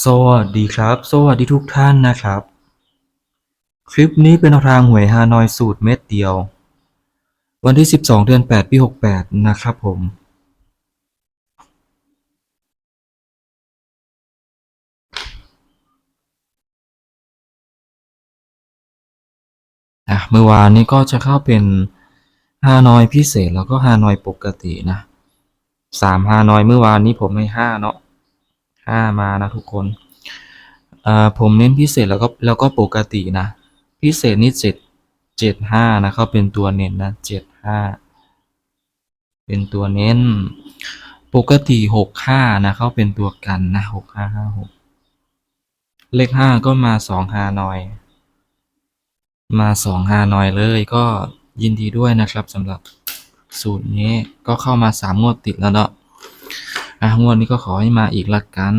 สวัสดีครับ สวัสดีทุกท่านนะครับ คลิปนี้เป็นแนวทางหวยฮานอยสูตรเม็ดเดียว วันที่ 12 เดือน 8 ปี 68 นะครับผม อะ เมื่อวานนี้ก็จะเข้าเป็นฮานอยพิเศษแล้วก็ฮานอยปกตินะสามฮานอยเมื่อวานนี้ผมให้ห้าเนาะ ห้ามานะทุกคนอ่าผมเน้นพิเศษแล้วก็แล้วก็ปกตินะ พิเศษนี่เจ็ดเจ็ดห้านะเขาเป็นตัวเน้นนะเจ็ดห้าเป็นตัวเน้น ปกติหกห้านะเขาเป็นตัวกันนะหกห้าห้าหกเลขห้าก็มาสองฮานอย มาสองฮานอยเลยก็ยินดีด้วยนะครับสำหรับสูตรนี้ก็เข้ามาสามงวดติดแล้วเนาะ อะงวดนี้ก็ขอให้มาอีกละกัน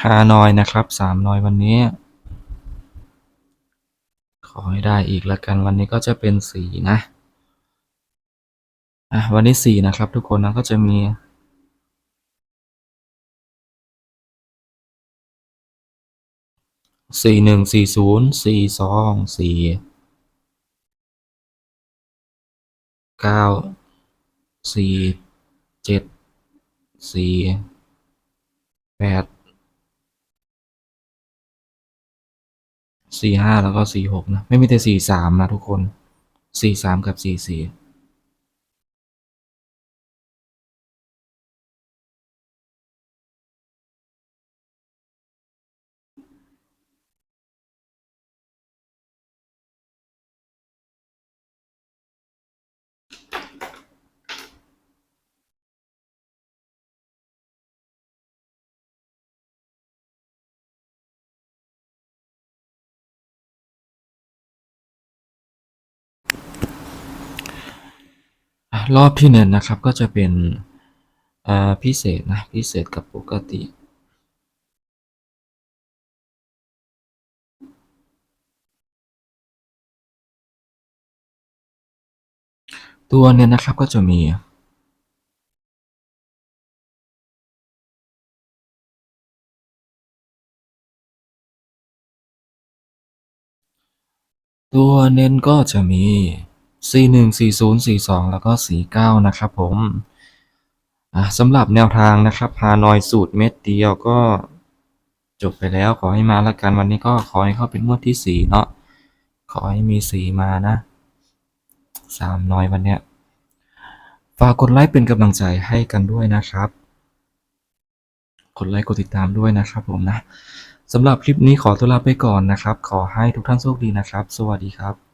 ฮานอยนะครับสามนอยวันนี้ ขอให้ได้อีกละกันวันนี้ก็จะเป็นสี่นะอะวันนี้สี่นะครับทุกคนนะก็จะมี สี่หนึ่งสี่ศูนย์สี่สองสี่เก้าสี่เจ็ดสี่แปดสี่ห้าแล้วก็สี่หกนะ ไม่มีแต่สี่สามนะทุกคนสี่สามกับสี่สี่ รอบที่หนึ่งนะครับก็จะเป็นพิเศษนะพิเศษกับปกติตัวเนี่ยนะครับก็จะมี ตัวเน้นก็จะมี C1 40 42 แล้วก็ 49 นะครับผมสำหรับแนวทางนะครับฮานอยสูตรเม็ดเดียวก็จบไปแล้วขอให้มาละกันวันนี้ก็ขอให้เข้าเป็นงวดที่ 4 เนาะขอให้มี 4 มานะ 3 น้อยวันเนี้ยฝากกดไลค์เป็นกำลังใจให้กันด้วยนะครับกดไลค์กดติดตามด้วยนะครับผมนะสำหรับคลิปนี้ขอตัวลาไปก่อนนะครับ ขอให้ทุกท่านโชคดีนะครับ สวัสดีครับ